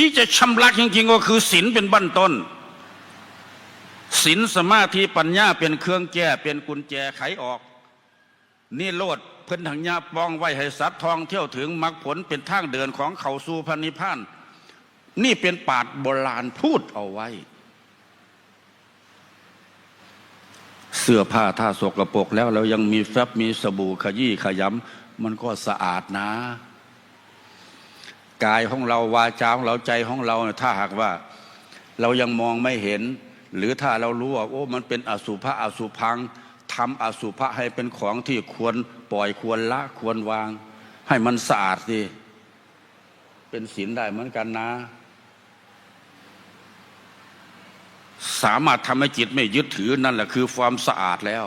ที่จะชำระจริงๆก็คือศีลเป็นบั้นต้นศีลสมาธิปัญญาเป็นเครื่องแก้เป็นกุญแจไขออก นี่โลดเพิ่นถังญาปองไว้ให้สัตว์ทองเที่ยวถึงมรรคผลเป็นทางเดินของเขาสู่พันนิพพาน นี่เป็นปาดโบราณพูดเอาไว้ เสื้อผ้าถ้าสกรปรกแล้วเรายังมีแฟบมีสบู่ขยี้ขยำมันก็สะอาดนะ กายของเราวาจาของเราใจของเราเนี่ยถ้าหากว่า เรายังมองไม่เห็น หรือถ้าเรารู้ว่าโอ้มันเป็นอสุภะอสุพังทำอสุภะให้เป็นของที่ควรปล่อยควรละควรวาง ให้มันสะอาดสิเป็นศีลได้เหมือนกันนะ สามารถทำให้จิตไม่ยึดถือนั่นแหละคือความสะอาดแล้ว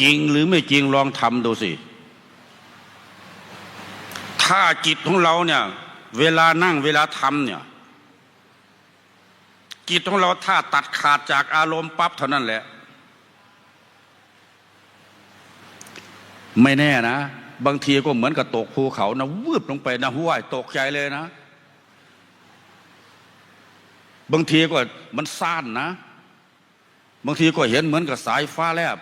จริงหรือไม่จริงลองทำดูสิ ถ้าจิตของเราเนี่ย เวลานั่งเวลาทำเนี่ย จิตของเราถ้าตัดขาดจากอารมณ์ปั๊บเท่านั้นแหละ ไม่แน่นะ บางทีก็เหมือนกับตกภูเขานะวืบลงไปนะห้วยตกใจเลยนะ บางทีก็มันซ่านนะ บางทีก็เห็นเหมือนกับสายฟ้าแลบ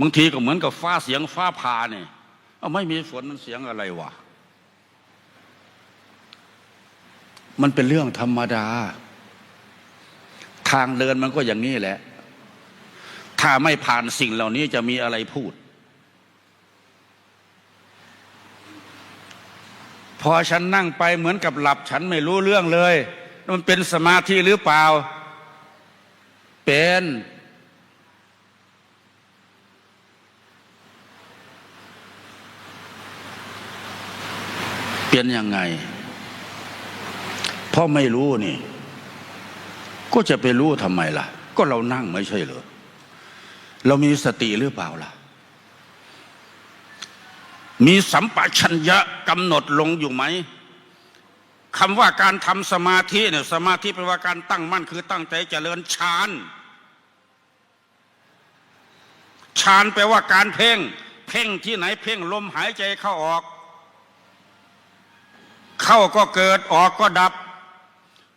บางทีก็เหมือนกับฟ้าเสียงฟ้าผ่าเนี่ยเอาไม่มีฝนมันเสียงอะไรวะมันเป็นเรื่องธรรมดา ทางเดินมันก็อย่างนี้แหละ ถ้าไม่ผ่านสิ่งเหล่านี้จะมีอะไรพูด พอฉันนั่งไปเหมือนกับหลับฉันไม่รู้เรื่องเลย มันเป็นสมาธิหรือเปล่า เป็น เป็นยังไงเพราะไม่รู้นี่ ก็จะไปรู้ทำไมล่ะ ก็เรานั่งไม่ใช่เหรอเรามีสติหรือเปล่าล่ะ มีสัมปชัญญะกำหนดลงอยู่ไหมคำว่าการทำสมาธิเนี่ยสมาธิแปลว่าการตั้งมั่นคือตั้งใจเจริญฌานฌานแปลว่าการเพ่ง เพ่งที่ไหนเพ่งลมหายใจเข้าออก เข้าก็เกิดออกก็ดับ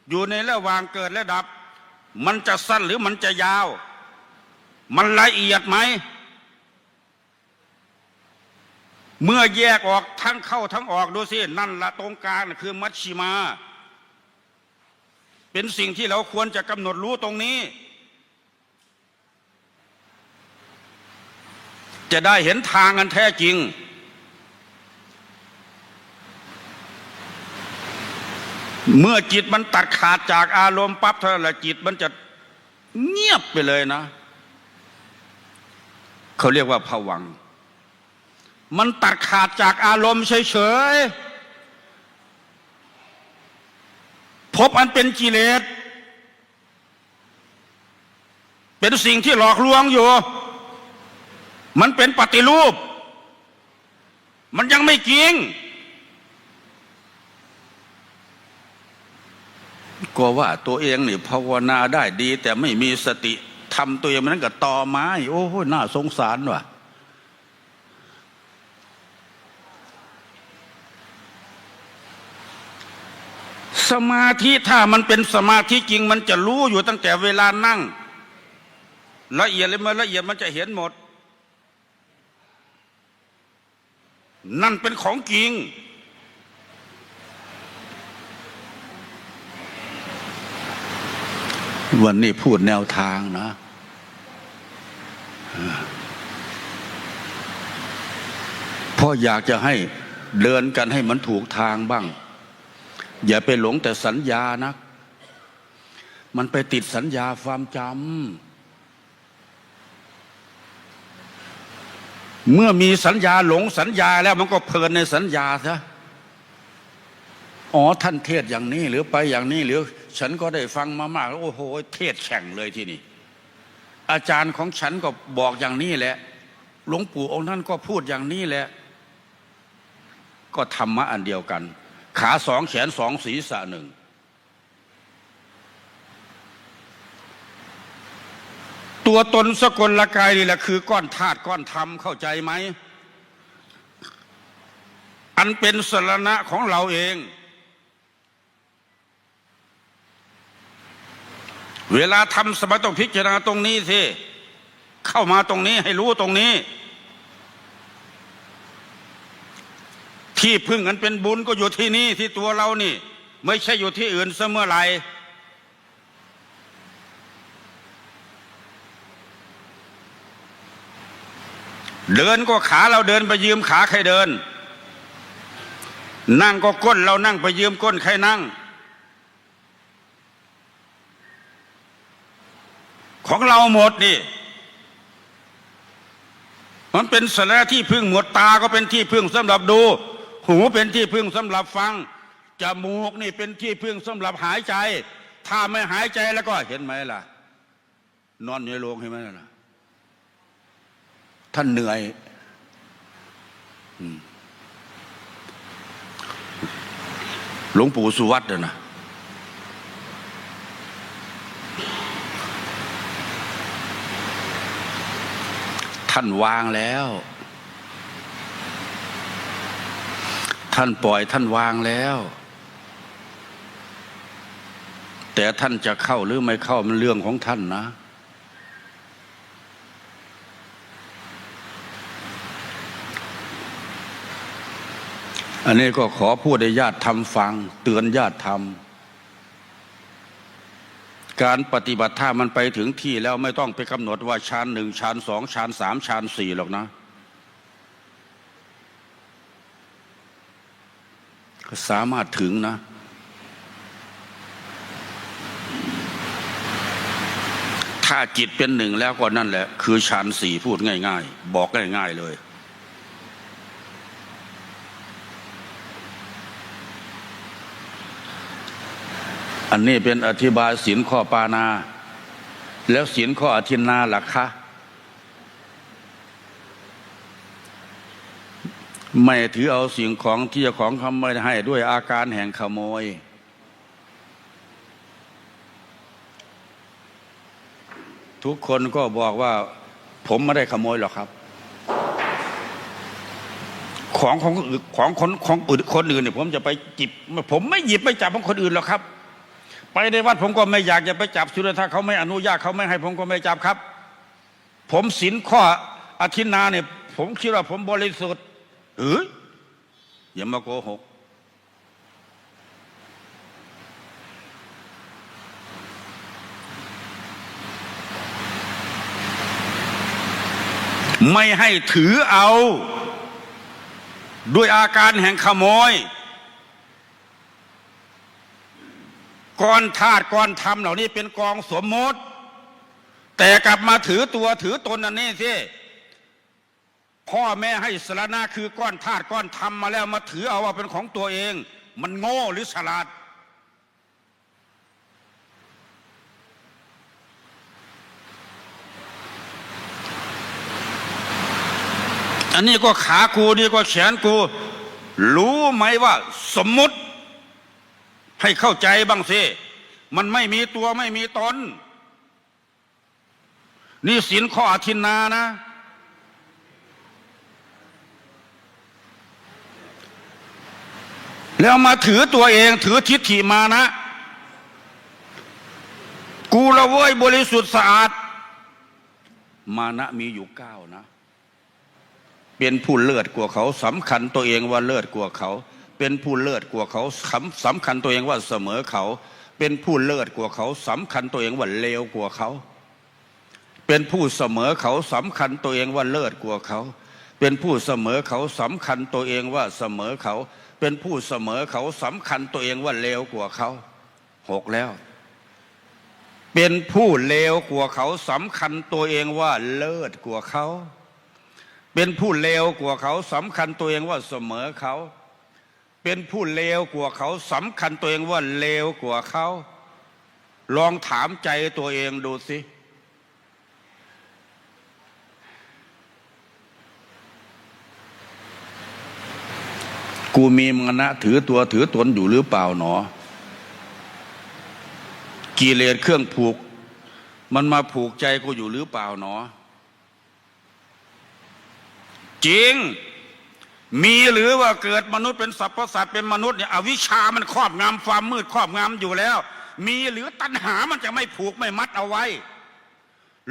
อยู่ในระหว่างเกิดและดับ มันจะสั้นหรือมันจะยาว มันละเอียดไหม เมื่อแยกออกทั้งเข้าทั้งออกดูสินั่นละตรงกลางคือมัชชิมา เป็นสิ่งที่เราควรจะกำหนดรู้ตรงนี้ จะได้เห็นทางอันแท้จริง เมื่อจิตมันตัดขาดจากอารมณ์ปั๊บเท่านั้นแหละจิตมันจะเงียบไปเลยนะ เขาเรียกว่าผวัง มันตัดขาดจากอารมณ์เฉยๆพบอันเป็นกิเลสเป็นสิ่งที่หลอกลวงอยู่ มันเป็นปฏิรูป มันยังไม่จริง กลัวว่าตัวเองนี่ภาวนาได้ดี แต่ไม่มีสติทำตัวเองมันกับตอไม้ โอ้โหน่าสงสารว่ะสมาธิถ้ามันเป็นสมาธิจริง มันจะรู้อยู่ตั้งแต่เวลานั่ง ละเอียดเลยมื่อละเอียดมันจะเห็นหมด นั่นเป็นของจริง วันนี้พูดแนวทางนะเพราะอยากจะให้เดินกันให้มันถูกทางบ้าง อย่าไปหลงแต่สัญญานะ มันไปติดสัญญาความจำเมื่อมีสัญญาหลงสัญญาแล้วมันก็เพลินในสัญญาซะอ๋อท่านเทศอย่างนี้หรือไปอย่างนี้หรือ ฉันก็ได้ฟังมามากแล้วโอ้โห เทศแข่งเลยที่นี่ อาจารย์ของฉันก็บอกอย่างนี้แหละ หลวงปู่องค์นั้นก็พูดอย่างนี้แหละ ก็ธรรมะอันเดียวกัน ขาสองแขนสองศีรษะหนึ่งตัวตนสกลละกายนี่แหละคือก้อนธาตุก้อนธรรมเข้าใจไหม อันเป็นสรณะของเราเอง เวลาทำสมาธิต้องพิจารณาตรงนี้สิ เข้ามาตรงนี้ให้รู้ตรงนี้ ที่พึ่งกันเป็นบุญก็อยู่ที่นี่ที่ตัวเรานี่ ไม่ใช่อยู่ที่อื่นเสมอไรเดินก็ขาเราเดินไปยืมขาใครเดิน นั่งก็ก้นเรานั่งไปยืมก้นใครนั่ง ของเรา หมดนี่ มันเป็นสาระที่พึ่งหมดตาก็เป็นที่พึ่งสำหรับดู หูเป็นที่พึ่งสำหรับฟังจมูกนี่เป็นที่พึ่งสำหรับหายใจ ถ้าไม่หายใจแล้วก็เห็นไหมล่ะ นอนในโรงเห็นไหมล่ะ ท่านเหนื่อยหลวงปู่สุวัตเนี่ยนะ ท่านวางแล้ว ท่านปล่อยท่านวางแล้ว แต่ท่านจะเข้าหรือไม่เข้ามันเรื่องของท่านนะ อันนี้ก็ขอพูดให้ญาติทำฟัง เตือนญาติทำ การปฏิบัติถ้ามันไปถึงที่แล้วไม่ต้องไปกำหนดว่าชั้นหนึ่งชั้นสองชั้นสามชั้นสี่หรอกนะ สามารถถึงนะ ถ้าจิตเป็นหนึ่งแล้วก็นั่นแหละ คือฌานสี่พูดง่าย ๆ บอกง่าย ๆ เลย อันนี้เป็นอธิบายศีลข้อปานา แล้วศีลข้ออธินนาล่ะคะไม่ถือเอาสิ่งของที่จ้าของเขาไม่ให้ด้วยอาการแห่งขโมย ทุกคนก็บอกว่า ผมไม่ได้ขโมยหรอกครับ ของของอื่นของคนของอื่นคนอื่นเนี่ยผมจะไปจิบ ผมไม่หยิบไปจับของคนอื่นหรอกครับ ไปในวัดผมก็ไม่อยากจะไปจับสุดถ้าเขาไม่อนุญาตเขาไม่ให้ผมก็ไม่จับครับ ผมศีลข้ออธินาเนี่ยผมคิดว่าผมบริสุทธิ์เอออย่ามาโกหกไม่ให้ถือเอา ด้วยอาการแห่งขโมย ก้อนธาตุก้อนธรรมเหล่านี้เป็นกองสมมติ แต่กลับมาถือตัวถือตนอันนี้สิพ่อแม่ให้สารณะคือก้อนธาตุก้อนธรรมมาแล้วมาถือเอาว่าเป็นของตัวเอง มันโง่หรือฉลาด อันนี้ก็ขากูนี่ก็แขนกู รู้ไหมว่าสมมุติ ให้เข้าใจบ้างสิมันไม่มีตัวไม่มีตน นี่สินข้ออธินนานะ แล้วมาถือตัวเองถือทิฏฐิมานะ กูละเว้ยบริสุทธิ์สะอาด มานะมีอยู่เก้านะ เป็นผู้เลิศกว่าเขาสำคัญตัวเองว่าเลิศกว่าเขา เป็นผู้เลิศกว่าเขาสำสำคัญตัวเองว่าเสมอเขา เป็นผู้เลิศกว่าเขาสำคัญตัวเองว่าเลวกว่าเขา เป็นผู้เสมอเขาสำคัญตัวเองว่าเลิศกว่าเขา เป็นผู้เสมอเขาสำคัญตัวเองว่าเสมอเขา เป็นผู้เสมอเขาสำคัญตัวเองว่าเลวกว่าเขาหกแล้ว เป็นผู้เลวกว่าเขาสำคัญตัวเองว่าเลิศกว่าเขา เป็นผู้เลวกว่าเขาสำคัญตัวเองว่าเสมอเขา เป็นผู้เลวกว่าเขาสำคัญตัวเองว่าเลวกว่าเขาลองถามใจตัวเองดูสิกูมีมณะถือตัวถือตนอยู่หรือเปล่าหนอ กิเลสเครื่องผูก มันมาผูกใจกูอยู่หรือเปล่าหนอ จริง มีหรือว่าเกิดมนุษย์เป็นสรรพสัตว์เป็นมนุษย์เนี่ยอวิชชามันครอบงำความมืดครอบงำอยู่แล้ว มีหรือตัณหามันจะไม่ผูกไม่มัดเอาไว้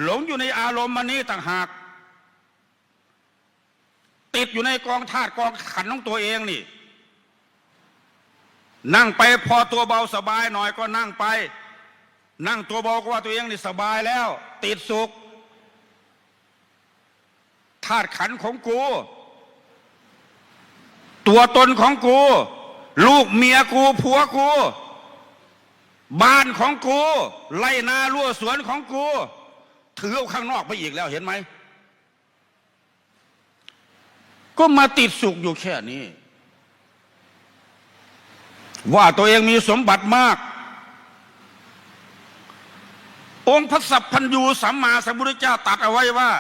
หลงอยู่ในอารมณ์มันนี้ต่างหาก ติดอยู่ในกองธาตุกองขันของตัวเองนี่ นั่งไปพอตัวเบาสบายหน่อยก็นั่งไป นั่งตัวเบาก็ว่าตัวเองนี่สบายแล้ว ติดสุขธาตุขันของกู ตัวตนของกู ลูกเมียกูผัวกู บ้านของกูไล่นาลั่วสวนของกู ถือเอาข้างนอกไปอีกแล้วเห็นไหม ก็มาติดสุขอยู่แค่นี้ ว่าตัวเองมีสมบัติมาก องค์พระสัพพัญญูสัมมาสัมพุทธเจ้าตัดเอาไว้ว่า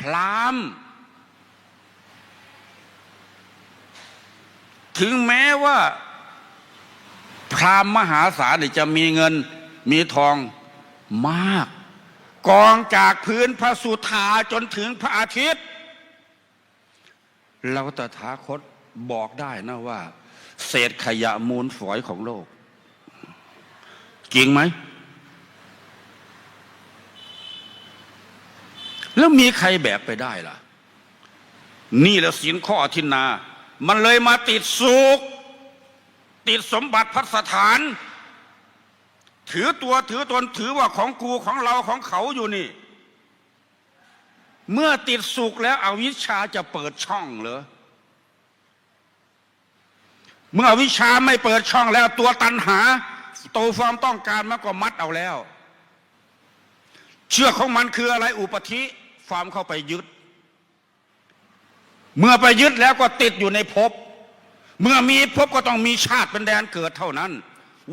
พรามณ์ ถึงแม้ว่า พรามมหาศาลจะมีเงินมีทองมาก กองจากพื้นพระสุธาจนถึงพระอาทิตย์เราตถาคตบอกได้นะว่า เศษขยะมูลฝอยของโลก จริงไหม แล้วมีใครแบกไปได้ล่ะ นี่แหละสินข้ออธินา มันเลยมาติดสุขติดสมบัติพัสถาน ถือตัวถือตนถือว่าของกูของเราของเขาอยู่นี่ เมื่อติดสุขแล้วอวิชชาจะเปิดช่องเหรอเมื่ออวิชชาไม่เปิดช่องแล้วตัวตันหา โตัวความต้องการมันก็มัดเอาแล้ว เชื่อกของมันคืออะไรอุปธิความเข้าไปยึด เมื่อไปยึดแล้วก็ติดอยู่ในภพ เมื่อมีภพก็ต้องมีชาติเป็นแดนเกิดเท่านั้น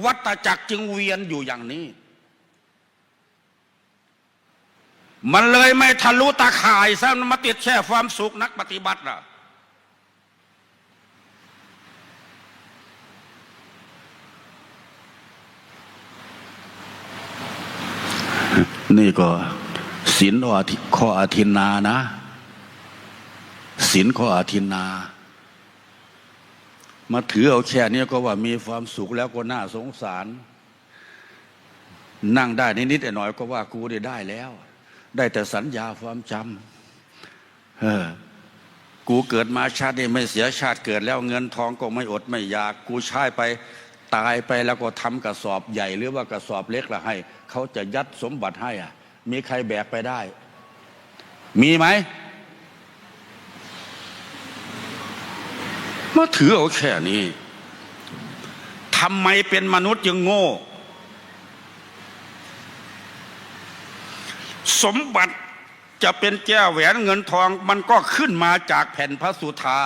วัตจักรจึงเวียนอยู่อย่างนี้ มันเลยไม่ทะลุตาข่ายซะมันมาติดแช่ความสุขนักปฏิบัติน่ะนี่ก็ศีลข้ออาทินนานะ ศีลข้ออาทินนา มาถือเอาแค่นี้ก็ว่ามีความสุขแล้วก็น่าสงสาร นั่งได้นิดๆหน่อยก็ว่ากูได้ได้แล้ว ได้แต่สัญญาความจำเออกูเกิดมาชาตินี้ไม่เสียชาติเกิดแล้วเงินทองก็ไม่อดไม่อยาก กูใช้ไปตายไปแล้วก็ทำกระสอบใหญ่หรือว่ากระสอบเล็กละให้ เขาจะยัดสมบัติให้อะ มีใครแบกไปได้ มีไหม มาถือเอาแค่นี้ทำไมเป็นมนุษย์ยังโง่ สมบัติจะเป็นแก้วแหวนเงินทองมันก็ขึ้นมาจากแผ่นพระสุธา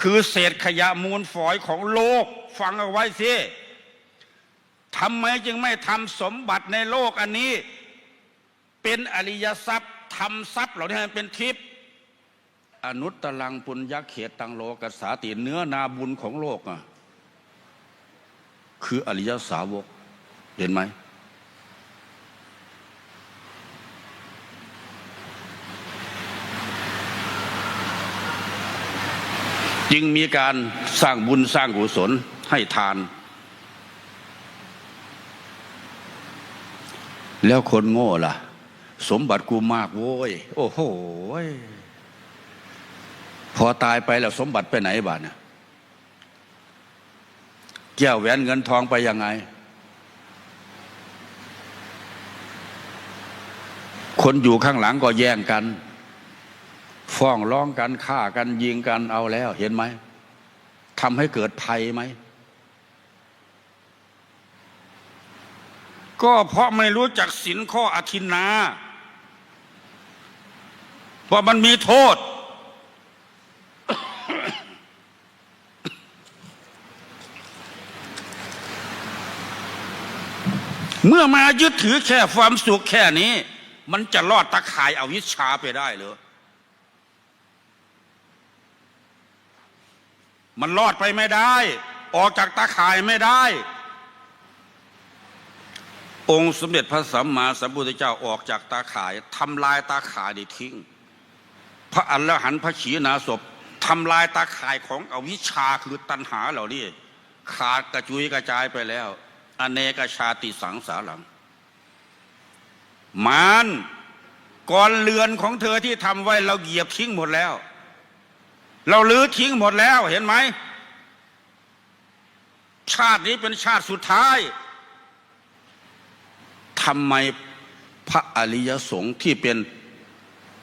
คือเศษขยะมูลฝอยของโลก ฟังเอาไว้สิทำไมจึงไม่ทำสมบัติในโลกอันนี้ เป็นอริยทรัพย์ทำทรัพย์เหล่านี้เป็นทิพย์ อนุตตลังปุญญเขตตังโลกัสสาติเนื้อนาบุญของโลกอะคืออริยสาวก เห็นไหม จึงมีการสร้างบุญสร้างกุศลให้ทาน แล้วคนโง่ล่ะ สมบัติกูมากโว้ย โอ้โหย พอตายไปแล้วสมบัติไปไหนบ้านะแก้วแหวนเงินทองไปยังไง คนอยู่ข้างหลังก็แย่งกัน ฟ้องร้องกันฆ่ากันยิงกันเอาแล้วเห็นไหมทำให้เกิดภัยไหม ก็เพราะไม่รู้จักสินข้ออธินาว่ามันมีโทษ มื่อมายึดถือแค่ความสุขแค่นี้ มันจะรอดตะข่ายเอาวิชชาไปได้หรือมันรอดไปไม่ได้ ออกจากตาข่ายไม่ได้ องค์สมเด็จพระสัมมาสัมพุทธเจ้าออกจากตาข่ายทำลายตาข่ายได้ทิ้ง พระอัลลหันต์พระขีณาสพทำลายตาข่ายของอวิชชาคือตัณหาเหล่านี้ขาดกระจุยกระจายไปแล้ว อเนกชาติสังสารังมารก่อนเรือนของเธอที่ทำไว้เราเหยียบทิ้งหมดแล้ว เราลื้อทิ้งหมดแล้วเห็นไหม ชาตินี้เป็นชาติสุดท้ายทำไมพระอริยสงฆ์ที่เป็น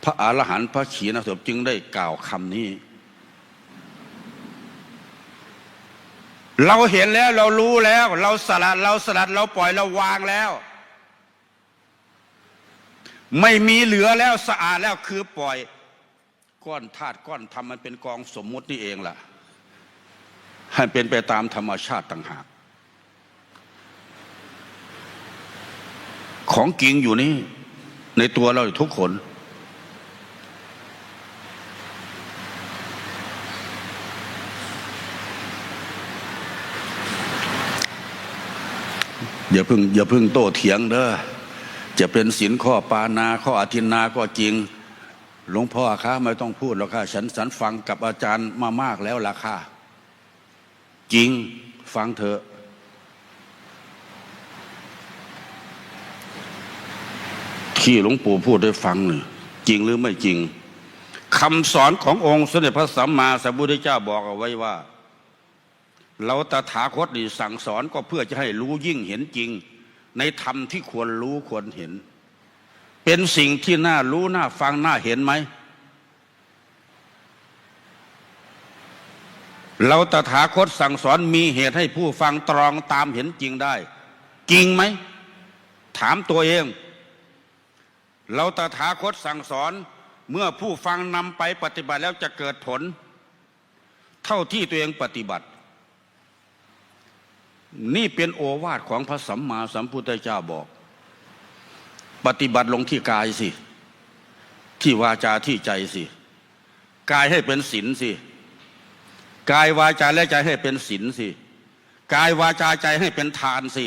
พระอรหันต์พระขีณาสพจึงได้กล่าวคำนี้ เราเห็นแล้วเรารู้แล้ว เราสลัดเราสลัดเราปล่อยเราวางแล้ว ไม่มีเหลือแล้วสะอาดแล้วคือปล่อย ก้อนธาตุก้อนธรรมมันเป็นกองสมมุตินี่เองล่ะให้เป็นไปตามธรรมชาติต่างหาก ของจริงอยู่นี่ ในตัวเราทุกคน อย่าเพึ่งอย่าเพึ่งโต้เถียงเด้อจะเป็นศินข้อปานาข้ออธินาก็จริง หลวงพ่อคะไม่ต้องพูดหรอกค่ะฉันสันฟังกับอาจารย์มามากแล้วล่ะค่ะ จริงฟังเถอะที่หลวงปู่พูดให้ฟังเนี่ยจริงหรือไม่จริงคำสอนขององค์สมเด็จพระสัมมาสัมพุทธเจ้าบอกเอาไว้ว่า เราตถาคตนี่สั่งสอนก็เพื่อจะให้รู้ยิ่งเห็นจริง ในธรรมที่ควรรู้ควรเห็น เป็นสิ่งที่น่ารู้น่าฟังน่าเห็นไหมเราตถาคตสั่งสอนมีเหตุให้ผู้ฟังตรองตามเห็นจริงได้ จริงไหม ถามตัวเอง เราตถาคตสั่งสอนเมื่อผู้ฟังนำไปปฏิบัติแล้วจะเกิดผล เท่าที่ตัวเองปฏิบัติ นี่เป็นโอวาทของพระสัมมาสัมพุทธเจ้าบอก ปฏิบัติลงที่กายสิ ที่วาจาที่ใจสิ กายให้เป็นศีลสิ กายวาจาและใจให้เป็นศีลสิ กายวาจาใจให้เป็นทานสิ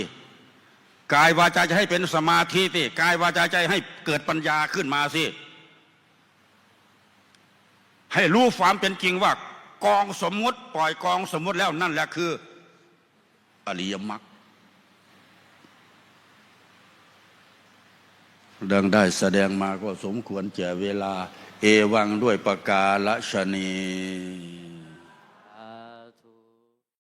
กายวาจาจะให้เป็นสมาธิสิ กายวาจาใจให้เกิดปัญญาขึ้นมาสิ ให้รู้ความเป็นจริงว่ากองสมมุติปล่อยกองสมมุติแล้วนั่นแหละคือ อริยมรรคดังได้แสดงมาก็สมควรแก่เวลา เอวังด้วยประกาศชนี